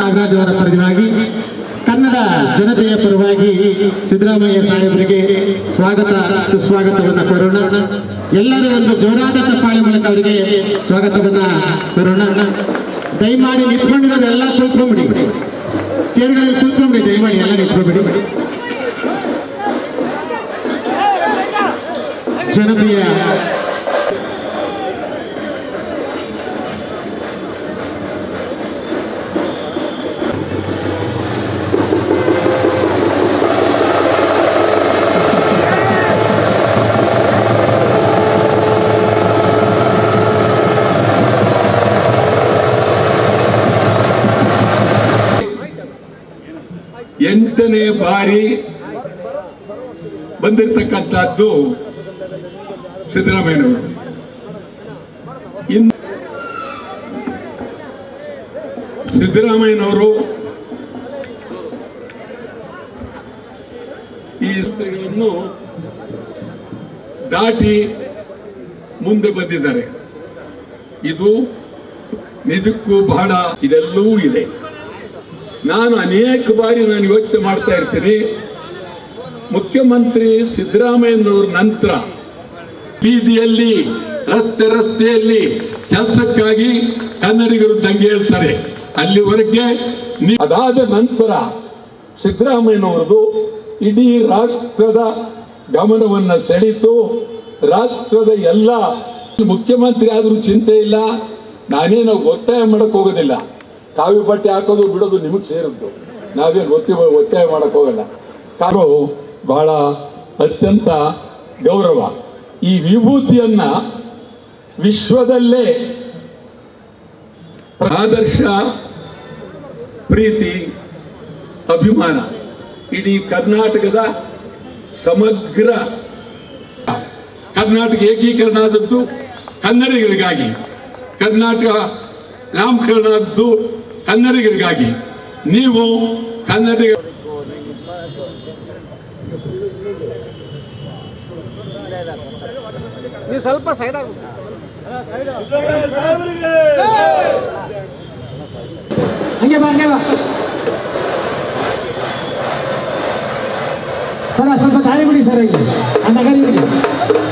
ನಾಗರಾಜ್ ಅವರ ಕನ್ನಡ ಜನತೆಯ ಪರವಾಗಿ ಸಿದ್ದರಾಮಯ್ಯ ಸಾಹೇಬರಿಗೆ ಸ್ವಾಗತ, ಸುಸ್ವಾಗತವನ್ನು ಕೋರೋಣ. ಎಲ್ಲರೂ ಒಂದು ಜೋರಾದ ಚಪ್ಪಾಳೆ ಮೂಲಕ ಅವರಿಗೆ ಸ್ವಾಗತವನ್ನ ಕೋರೋಣ. ದಯಮಾಡಿ ನಿಂತ್ಕೊಂಡಿರೋದು ಎಲ್ಲ ಕೂತ್ಕೊಂಡ್ಬಿಡಿ. ಚೇರ್ಗಳಲ್ಲಿ ಕೂತ್ಕೊಂಡ್ಬಿಡಿ, ದಯಮಾಡಿ ಎಲ್ಲ ನಿಂತ್ಕೊಂಡ್ಬಿಡಿ. ಜನತೆಯ ಎಂಟನೇ ಬಾರಿ ಬಂದಿರತಕ್ಕಂಥದ್ದು ಸಿದ್ದರಾಮಯ್ಯನವರು ಇನ್ನು ಸಿದ್ದರಾಮಯ್ಯನವರು ಈ ಸ್ತ್ರೀಗಳನ್ನು ದಾಟಿ ಮುಂದೆ ಬಂದಿದ್ದಾರೆ. ಇದು ನಿಜಕ್ಕೂ ಬಹಳ ಇದೆಲ್ಲವೂ ಇದೆ. ನಾನು ಅನೇಕ ಬಾರಿ ನಾನು ಯೋಚನೆ ಮಾಡ್ತಾ ಇರ್ತೀನಿ, ಮುಖ್ಯಮಂತ್ರಿ ಸಿದ್ದರಾಮಯ್ಯನವ್ರ ನಂತರ ಬೀದಿಯಲ್ಲಿ, ರಸ್ತೆ ರಸ್ತೆಯಲ್ಲಿ ಕೆಲಸಕ್ಕಾಗಿ ಕನ್ನಡಿಗರು ದಂಗೆ ಹೇಳ್ತಾರೆ. ಅಲ್ಲಿವರೆಗೆ ಅದಾದ ನಂತರ ಸಿದ್ದರಾಮಯ್ಯನವರದು ಇಡೀ ರಾಷ್ಟ್ರದ ಗಮನವನ್ನ ಸೆಳೀತು ರಾಷ್ಟ್ರದ ಎಲ್ಲ ಮುಖ್ಯಮಂತ್ರಿ ಆದರೂ ಚಿಂತೆ ಇಲ್ಲ. ನಾನೇನು ಒತ್ತಾಯ ಮಾಡಕ್ಕೆ ಹೋಗೋದಿಲ್ಲ. ಕಾವಿ ಬಟ್ಟೆ ಹಾಕೋದು ಬಿಡೋದು ನಿಮಗೆ ಸೇರಿದ್ದು. ನಾವೇನು ಒತ್ತಿ ಒತ್ತಾಯ ಮಾಡಕ್ ಹೋಗಲ್ಲ. ಕಾರು ಬಹಳ ಅತ್ಯಂತ ಗೌರವ. ಈ ವಿಭೂತಿಯನ್ನ ವಿಶ್ವದಲ್ಲೇ ಆದರ್ಶ, ಪ್ರೀತಿ, ಅಭಿಮಾನ. ಇಡೀ ಕರ್ನಾಟಕದ ಸಮಗ್ರ ಕರ್ನಾಟಕ ಏಕೀಕರಣ ಆದದ್ದು ಕನ್ನಡಿಗರಿಗಾಗಿ, ಕರ್ನಾಟಕ ನಾಮಕರಣ ಆದದ್ದು ಕನ್ನಡಿಗರಿಗಾಗಿ. ನೀವು ಕನ್ನಡಿಗ ನೀವು ಸ್ವಲ್ಪ ಸೈಡ್ ಆಗ ಹಂಗೆ ಬಾ ಹಂಗೆ ಬಾ ಸರ ಸ್ವಲ್ಪ ದಾರಿ ಬಿಡಿ ಸರ್ ಇಲ್ಲಿ ಆ ನಗರಿ ಬಿಡಿ ಬೇಡ ಬಿಡು